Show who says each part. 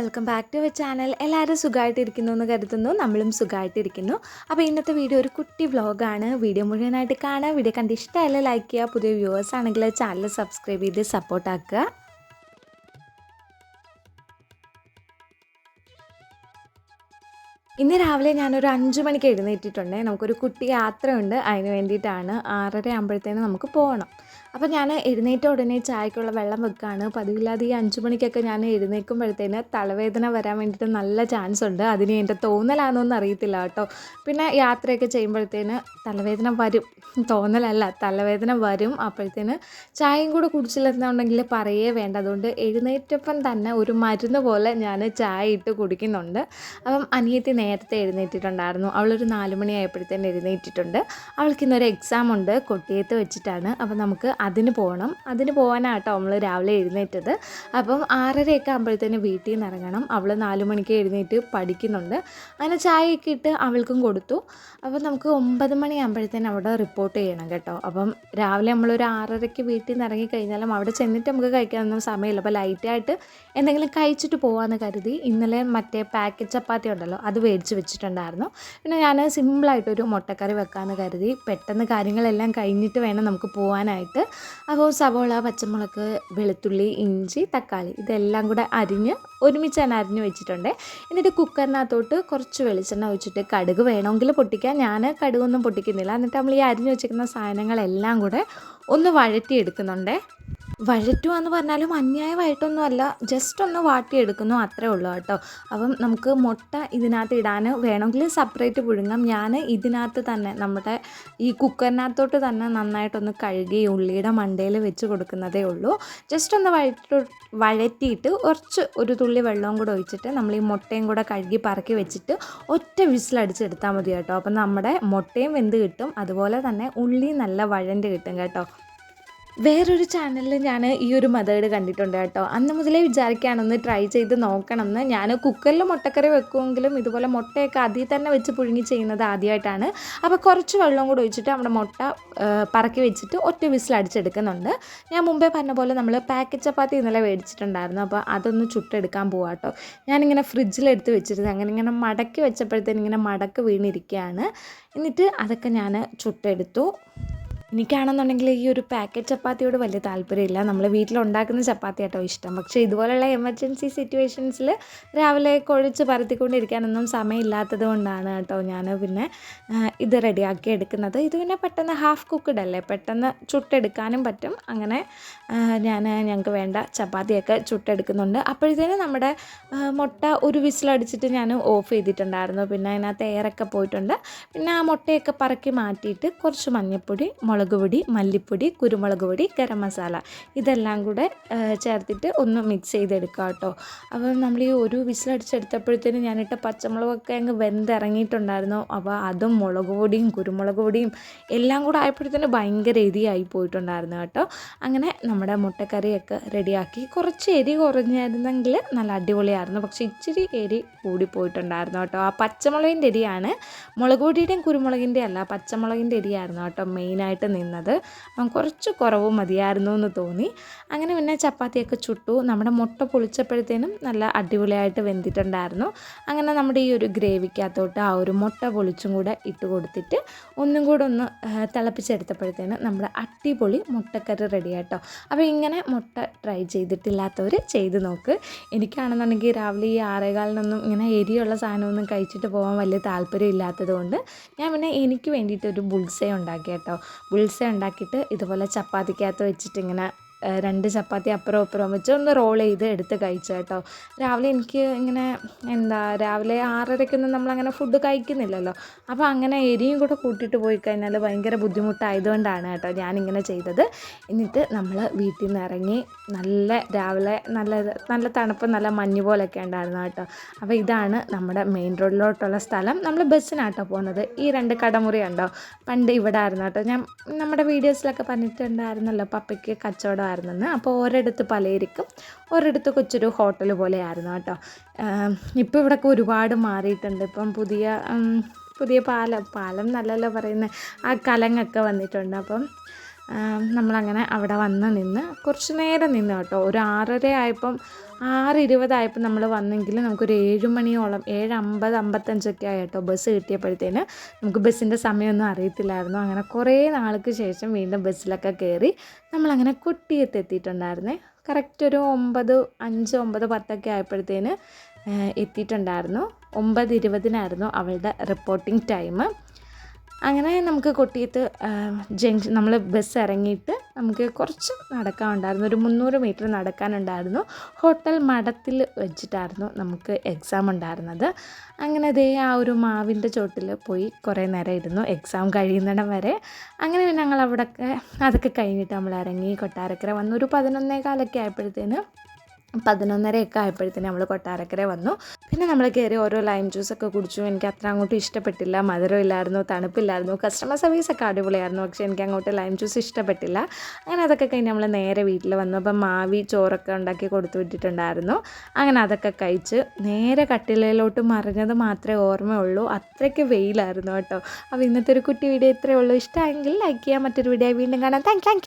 Speaker 1: Welcome back to our channel എല്ലാവരും സുഖമായിട്ടിരിക്കുന്നു എന്ന് കരുതുന്നു. നമ്മളും സുഖമായിട്ടിരിക്കുന്നു. അപ്പോൾ ഇന്നത്തെ വീഡിയോ ഒരു കുട്ടി വ്ളോഗാണ് വീഡിയോ മുഴുവനായിട്ട് കാണുക. വീഡിയോ കണ്ട് ഇഷ്ടമല്ല ലൈക്ക് ചെയ്യുക. പുതിയ വ്യൂവേഴ്സ് ആണെങ്കിൽ ചാനൽ സബ്സ്ക്രൈബ് ചെയ്ത് സപ്പോർട്ടാക്കുക ഇന്ന് രാവിലെ ഞാനൊരു അഞ്ച് മണിക്ക് എഴുന്നേറ്റിട്ടുണ്ട്. നമുക്കൊരു കുട്ടി യാത്രയുണ്ട്. അതിന് വേണ്ടിയിട്ടാണ് ആറര ആകുമ്പോഴത്തേന് നമുക്ക് പോകണം. അപ്പോൾ ഞാൻ എഴുന്നേറ്റ ഉടനെ ചായക്കുള്ള വെള്ളം വെക്കുകയാണ് പതിവില്ലാതെ ഈ അഞ്ചു മണിക്കൊക്കെ ഞാൻ എഴുന്നേൽക്കുമ്പോഴത്തേന് തലവേദന വരാൻ വേണ്ടിയിട്ട് നല്ല ചാൻസ് ഉണ്ട്. അതിന് എന്റെ തോന്നലാണെന്നൊന്നും അറിയത്തില്ല കേട്ടോ. പിന്നെ യാത്രയൊക്കെ ചെയ്യുമ്പോഴത്തേന് തലവേദന വരും. തോന്നലല്ല തലവേദന വരും. അപ്പോഴത്തേന് ചായയും കൂടെ കുടിച്ചില്ലെന്നുണ്ടെങ്കിൽ പറയേ വേണ്ട. അതുകൊണ്ട് എഴുന്നേറ്റപ്പം തന്നെ ഒരു മരുന്ന് പോലെ ഞാൻ ചായ ഇട്ട് കുടിക്കുന്നുണ്ട്. അപ്പം അനിയത്തി നേരത്തെ എഴുന്നേറ്റിട്ടുണ്ടായിരുന്നു. അവളൊരു നാലുമണിയായപ്പോഴത്തേന് എഴുന്നേറ്റിട്ടുണ്ട്. അവൾക്ക് ഇന്നൊരു എക്സാം ഉണ്ട്. കൊട്ടിയത്ത് വെച്ചിട്ടാണ്. അപ്പം നമുക്ക് അതിന് പോകണം. അതിന് പോകാനാട്ടോ നമ്മൾ രാവിലെ എഴുന്നേറ്റത്. അപ്പം ആറരയൊക്കെ ആകുമ്പോഴത്തേന് വീട്ടിൽ നിന്ന് ഇറങ്ങണം. അവൾ നാല് മണിക്ക് എഴുന്നേറ്റ് പഠിക്കുന്നുണ്ട്. അങ്ങനെ ചായയൊക്കെ ഇട്ട് അവൾക്കും കൊടുത്തു. അപ്പം നമുക്ക് ഒമ്പത് മണിയാകുമ്പോഴത്തേന് അവിടെ റിപ്പോർട്ട് ചെയ്യണം കേട്ടോ. അപ്പം രാവിലെ നമ്മളൊരു ആറരയ്ക്ക് വീട്ടിൽ നിന്ന് ഇറങ്ങിക്കഴിഞ്ഞാലും അവിടെ ചെന്നിട്ട് നമുക്ക് കഴിക്കാനൊന്നും സമയമില്ല. അപ്പോൾ ലൈറ്റായിട്ട് എന്തെങ്കിലും കഴിച്ചിട്ട് പോകാമെന്ന് കരുതി ഇന്നലെ മറ്റേ പാക്കറ്റ് ചപ്പാത്തി ഉണ്ടല്ലോ അത് മേടിച്ച് വെച്ചിട്ടുണ്ടായിരുന്നു. പിന്നെ ഞാൻ സിമ്പിളായിട്ടൊരു മുട്ടക്കറി വെക്കാമെന്ന് കരുതി പെട്ടെന്ന് കാര്യങ്ങളെല്ലാം കഴിഞ്ഞിട്ട് വേണം നമുക്ക് പോകാനായിട്ട് അപ്പോൾ സവോള പച്ചമുളക് വെളുത്തുള്ളി ഇഞ്ചി തക്കാളി ഇതെല്ലാം കൂടെ അരിഞ്ഞ് ഒരുമിച്ച് തന്നെ അരിഞ്ഞ് വെച്ചിട്ടുണ്ട്. എന്നിട്ട് കുക്കറിനകത്തോട്ട് കുറച്ച് വെളിച്ചെണ്ണ ഒഴിച്ചിട്ട് കടുക് വേണമെങ്കിൽ പൊട്ടിക്കാം. ഞാൻ കടുകൊന്നും പൊട്ടിക്കുന്നില്ല. എന്നിട്ട് നമ്മൾ ഈ അരിഞ്ഞ് വെച്ചിരിക്കുന്ന സാധനങ്ങളെല്ലാം കൂടെ ഒന്ന് വഴറ്റിയെടുക്കുന്നുണ്ടേ. വഴറ്റുക എന്ന് പറഞ്ഞാലും അന്യായമായിട്ടൊന്നുമല്ല ജസ്റ്റ് ഒന്ന് വാട്ടിയെടുക്കുന്നു അത്രേ ഉള്ളൂ കേട്ടോ. അപ്പം നമുക്ക് മുട്ട ഇതിനകത്ത് ഇടാൻ വേണമെങ്കിൽ സെപ്പറേറ്റ് പുഴുങ്ങാം. ഞാൻ ഇതിനകത്ത് തന്നെ നമ്മുടെ ഈ കുക്കറിനകത്തോട്ട് തന്നെ നന്നായിട്ടൊന്ന് കഴുകി ഉള്ളിയുടെ മണ്ടയിൽ വെച്ച് കൊടുക്കുന്നതേ ഉള്ളൂ. ജസ്റ്റ് ഒന്ന് വഴറ്റി വഴറ്റിയിട്ട് കുറച്ച് ഒരു തുള്ളി വെള്ളവും കൂടെ ഒഴിച്ചിട്ട് നമ്മൾ ഈ മുട്ടയും കൂടെ കഴുകി പറക്കി വെച്ചിട്ട് ഒറ്റ വിസിലടിച്ചെടുത്താൽ മതി കേട്ടോ. അപ്പം നമ്മുടെ മുട്ടയും വെന്ത് കിട്ടും. അതുപോലെ തന്നെ ഉള്ളി നല്ല വഴണ്ട് കിട്ടും കേട്ടോ. വേറൊരു ചാനലിൽ ഞാൻ ഈ ഒരു മെത്തേഡ് കണ്ടിട്ടുണ്ട് കേട്ടോ. അന്ന് മുതലേ വിചാരിക്കുകയാണെന്ന് ട്രൈ ചെയ്ത് നോക്കണം എന്ന് ഞാൻ കുക്കറിൽ മുട്ടക്കറി വെക്കുമെങ്കിലും ഇതുപോലെ മുട്ടയൊക്കെ അതിൽ തന്നെ വെച്ച് പുഴുങ്ങി ചെയ്യുന്നത് ആദ്യമായിട്ടാണ് അപ്പോൾ കുറച്ച് വെള്ളം കൂടെ ഒഴിച്ചിട്ട് നമ്മുടെ മുട്ട പറക്കി വെച്ചിട്ട് ഒറ്റ വിസിൽ അടിച്ചെടുക്കുന്നുണ്ട്. ഞാൻ മുമ്പേ പറഞ്ഞ പോലെ നമ്മൾ പാക്കറ്റ് ചപ്പാത്തി ഇന്നലെ മേടിച്ചിട്ടുണ്ടായിരുന്നു. അപ്പോൾ അതൊന്ന് ചുട്ടെടുക്കാൻ പോവാം കേട്ടോ. ഞാനിങ്ങനെ ഫ്രിഡ്ജിലെടുത്ത് വെച്ചിരുന്നത്. അങ്ങനെ ഇങ്ങനെ മടക്കി വെച്ചപ്പോഴത്തേന് ഇങ്ങനെ മടക്ക് വീണിരിക്കുകയാണ്. എന്നിട്ട് അതൊക്കെ ഞാൻ ചുട്ടെടുത്തു. എനിക്കാണെന്നുണ്ടെങ്കിൽ ഈ ഒരു പാക്കറ്റ് ചപ്പാത്തിയോട് വലിയ താല്പര്യമില്ല. നമ്മൾ വീട്ടിലുണ്ടാക്കുന്ന ചപ്പാത്തി ആട്ടോ ഇഷ്ടം. പക്ഷേ ഇതുപോലെയുള്ള എമർജൻസി സിറ്റുവേഷൻസിൽ രാവിലെ കുഴച്ച് പരത്തിക്കൊണ്ടിരിക്കാനൊന്നും സമയമില്ലാത്തത് കൊണ്ടാണ് കേട്ടോ ഞാൻ പിന്നെ ഇത് റെഡിയാക്കി എടുക്കുന്നത്. ഇത് പിന്നെ പെട്ടെന്ന് ഹാഫ് കുക്ക്ഡ് അല്ലേ? പെട്ടെന്ന് ചുട്ടെടുക്കാനും പറ്റും. അങ്ങനെ ഞാൻ ഞങ്ങൾക്ക് വേണ്ട ചപ്പാത്തിയൊക്കെ ചുട്ടെടുക്കുന്നുണ്ട്. അപ്പോഴത്തേന് നമ്മുടെ മുട്ട ഒരു വിസിലടിച്ചിട്ട് ഞാൻ ഓഫ് ചെയ്തിട്ടുണ്ടായിരുന്നു. പിന്നെ അതിനകത്ത് എയറൊക്കെ പോയിട്ടുണ്ട്. പിന്നെ ആ മുട്ടയൊക്കെ പറക്കി മാറ്റിയിട്ട് കുറച്ച് മഞ്ഞൾപ്പൊടി മുളക് പൊടി മല്ലിപ്പൊടി കുരുമുളക് പൊടി ഗരം മസാല ഇതെല്ലാം കൂടെ ചേർത്തിട്ട് ഒന്ന് മിക്സ് ചെയ്തെടുക്കുക കേട്ടോ അപ്പോൾ നമ്മൾ ഈ ഒരു വിസിലടിച്ചെടുത്തപ്പോഴത്തേനും ഞാനിട്ട പച്ചമുളകൊക്കെ അങ്ങ് വെന്തിറങ്ങിയിട്ടുണ്ടായിരുന്നു. അപ്പോൾ അതും മുളക് പൊടിയും കുരുമുളക് പൊടിയും എല്ലാം കൂടെ ആയപ്പോഴത്തേനും ഭയങ്കര എരിയായി പോയിട്ടുണ്ടായിരുന്നു കേട്ടോ. അങ്ങനെ നമ്മുടെ മുട്ടക്കറിയൊക്കെ റെഡിയാക്കി കുറച്ച് എരി കുറഞ്ഞായിരുന്നെങ്കിൽ നല്ല അടിപൊളിയായിരുന്നു. പക്ഷേ ഇച്ചിരി എരി കൂടിപ്പോയിട്ടുണ്ടായിരുന്നു കേട്ടോ. ആ പച്ചമുളകിന്റെ എരിയാണ്. മുളക് പൊടിയുടെയും കുരുമുളകിന്റെ അല്ല പച്ചമുളകിന്റെ എരിയായിരുന്നു കേട്ടോ മെയിനായിട്ട് നിന്നത്. കുറച്ച് കുറവ് മതിയായിരുന്നു എന്ന് തോന്നി. അങ്ങനെ പിന്നെ ചപ്പാത്തിയൊക്കെ ചുട്ടു. നമ്മുടെ മുട്ട പൊളിച്ചപ്പോഴത്തേനും നല്ല അടിപൊളിയായിട്ട് വെന്തിട്ടുണ്ടായിരുന്നു. അങ്ങനെ നമ്മുടെ ഈ ഒരു ഗ്രേവിക്കകത്തോട്ട് ആ ഒരു മുട്ട പൊളിച്ചും കൂടെ ഇട്ട് കൊടുത്തിട്ട് ഒന്നും കൂടെ ഒന്ന് തിളപ്പിച്ചെടുത്തപ്പോഴത്തേനും നമ്മുടെ അടിപൊളി മുട്ടക്കറി റെഡി ആട്ടോ. അപ്പോൾ ഇങ്ങനെ മുട്ട ട്രൈ ചെയ്തിട്ടില്ലാത്തവർ ചെയ്ത് നോക്ക്. എനിക്കാണെന്നുണ്ടെങ്കിൽ രാവിലെ ഈ ആറേകാലിനൊന്നും ഇങ്ങനെ എരിയുള്ള സാധനമൊന്നും കഴിച്ചിട്ട് പോകാൻ വലിയ താല്പര്യം ഇല്ലാത്തത് കൊണ്ട് ഞാൻ പിന്നെ എനിക്ക് വേണ്ടിയിട്ട് ഒരു ബുൾസേ ഉണ്ടാക്കി കേട്ടോ ബുൾസ ഉണ്ടാക്കിയിട്ട് ഇതുപോലെ ചപ്പാത്തിക്കകത്ത് വെച്ചിട്ട് ഇങ്ങനെ രണ്ട് ചപ്പാത്തി അപ്പുറം അപ്പുറം വെച്ച് ഒന്ന് റോൾ ചെയ്ത് എടുത്ത് കഴിച്ചു കേട്ടോ രാവിലെ എനിക്ക് ഇങ്ങനെ എന്താ രാവിലെ ആറരയ്ക്കൊന്നും നമ്മളങ്ങനെ ഫുഡ് കഴിക്കുന്നില്ലല്ലോ. അപ്പോൾ അങ്ങനെ എരിയും കൂടെ കൂട്ടിയിട്ട് പോയി കഴിഞ്ഞാൽ ഭയങ്കര ബുദ്ധിമുട്ടായതുകൊണ്ടാണ് കേട്ടോ ഞാനിങ്ങനെ ചെയ്തത്. എന്നിട്ട് നമ്മൾ വീട്ടിൽ നിന്ന് ഇറങ്ങി നല്ല രാവിലെ നല്ല നല്ല തണുപ്പ് നല്ല മഞ്ഞ് പോലെയൊക്കെ ഉണ്ടായിരുന്നു കേട്ടോ. അപ്പോൾ ഇതാണ് നമ്മുടെ മെയിൻ റോഡിലോട്ടുള്ള സ്ഥലം. നമ്മൾ ബസ്സിനാട്ടോ പോകുന്നത്. ഈ രണ്ട് കടമുറി ഉണ്ടോ പണ്ട് ഇവിടെ ആയിരുന്നു കേട്ടോ. ഞാൻ നമ്മുടെ വീഡിയോസിലൊക്കെ പറഞ്ഞിട്ടുണ്ടായിരുന്നല്ലോ പപ്പയ്ക്ക് കച്ചവടം ആയിരുന്നെന്ന് അപ്പോൾ ഒരിടത്ത് പലയിരിക്കും ഒരിടത്ത് കൊച്ചൊരു ഹോട്ടൽ പോലെയായിരുന്നു കേട്ടോ. ഇപ്പോൾ ഇവിടെയൊക്കെ ഒരുപാട് മാറിയിട്ടുണ്ട്. ഇപ്പം പുതിയ പുതിയ പാലം പാലം നല്ലല്ലോ പറയുന്നത് ആ കലങ്ങൊക്കെ വന്നിട്ടുണ്ട്. അപ്പം നമ്മളങ്ങനെ അവിടെ വന്ന് നിന്ന് കുറച്ച് നേരം നിന്ന് കേട്ടോ. ഒരു ആറര ആയപ്പം ആറ് ഇരുപതായപ്പോൾ നമ്മൾ വന്നെങ്കിൽ നമുക്കൊരു ഏഴ് മണിയോളം ഏഴ് അമ്പത് അമ്പത്തഞ്ചൊക്കെ ആയിട്ടോ ബസ് കിട്ടിയപ്പോഴത്തേന്. നമുക്ക് ബസ്സിന്റെ സമയമൊന്നും അറിയത്തില്ലായിരുന്നു. അങ്ങനെ കുറേ നാൾക്ക് ശേഷം വീണ്ടും ബസ്സിലൊക്കെ കയറി നമ്മളങ്ങനെ കൊട്ടിയത്ത് എത്തിയിട്ടുണ്ടായിരുന്നേ കറക്റ്റ് ഒരു ഒമ്പത് അഞ്ച് ഒമ്പത് പത്തൊക്കെ ആയപ്പോഴത്തേന് എത്തിയിട്ടുണ്ടായിരുന്നു. ഒമ്പത് ഇരുപതിനായിരുന്നു അവളുടെ റിപ്പോർട്ടിംഗ് ടൈം അങ്ങനെ നമുക്ക് കൊട്ടിയത്ത് ജംഗ്ഷൻ നമ്മൾ ബസ് ഇറങ്ങിയിട്ട് നമുക്ക് കുറച്ച് നടക്കാനുണ്ടായിരുന്നു. ഒരു മുന്നൂറ് മീറ്റർ നടക്കാനുണ്ടായിരുന്നു. ഹോട്ടൽ മഠത്തിൽ വെച്ചിട്ടായിരുന്നു നമുക്ക് എക്സാം ഉണ്ടായിരുന്നത്. അങ്ങനെ അതേ ആ ഒരു മാവിന്റെ ചോട്ടിൽ പോയി കുറേ നേരം ഇരുന്നു. എക്സാം കഴിയുന്നിടം വരെ. അങ്ങനെ ഞങ്ങൾ അവിടെയൊക്കെ അതൊക്കെ കഴിഞ്ഞിട്ട് നമ്മൾ ഇറങ്ങി കൊട്ടാരക്കര വന്ന്. ഒരു പതിനൊന്നേ കാലൊക്കെ ആയപ്പോഴത്തേന് പതിനൊന്നരയൊക്കെ ആയപ്പോഴത്തേന് നമ്മൾ കൊട്ടാരക്കര വന്നു. പിന്നെ നമ്മൾ കയറി ഓരോ ലൈം ജ്യൂസൊക്കെ കുടിച്ചു. എനിക്ക് അത്ര അങ്ങോട്ട് ഇഷ്ടപ്പെട്ടില്ല. മധുരമില്ലായിരുന്നു തണുപ്പില്ലായിരുന്നു കസ്റ്റമർ സർവീസൊക്കെ അടിപൊളിയായിരുന്നു. പക്ഷേ എനിക്ക് അങ്ങോട്ട് ലൈം ജ്യൂസ് ഇഷ്ടപ്പെട്ടില്ല. അങ്ങനെ അതൊക്കെ കഴിഞ്ഞ് നമ്മൾ നേരെ വീട്ടിൽ വന്നു. അപ്പം മാവി ചോറൊക്കെ ഉണ്ടാക്കി കൊടുത്തു വിട്ടിട്ടുണ്ടായിരുന്നു. അങ്ങനെ അതൊക്കെ കഴിച്ച് നേരെ കട്ടിലയിലോട്ട് മറിഞ്ഞത് മാത്രമേ ഓർമ്മയുള്ളൂ. അത്രയ്ക്ക് വെയിലായിരുന്നു കേട്ടോ. അപ്പോൾ ഇന്നത്തെ ഒരു കുട്ടി വീഡിയോ ഇത്രയേ ഉള്ളൂ. ഇഷ്ടമായെങ്കിൽ ലൈക്ക് ചെയ്യാൻ മറ്റൊരു വീഡിയോ വീണ്ടും കാണാം. Thank thank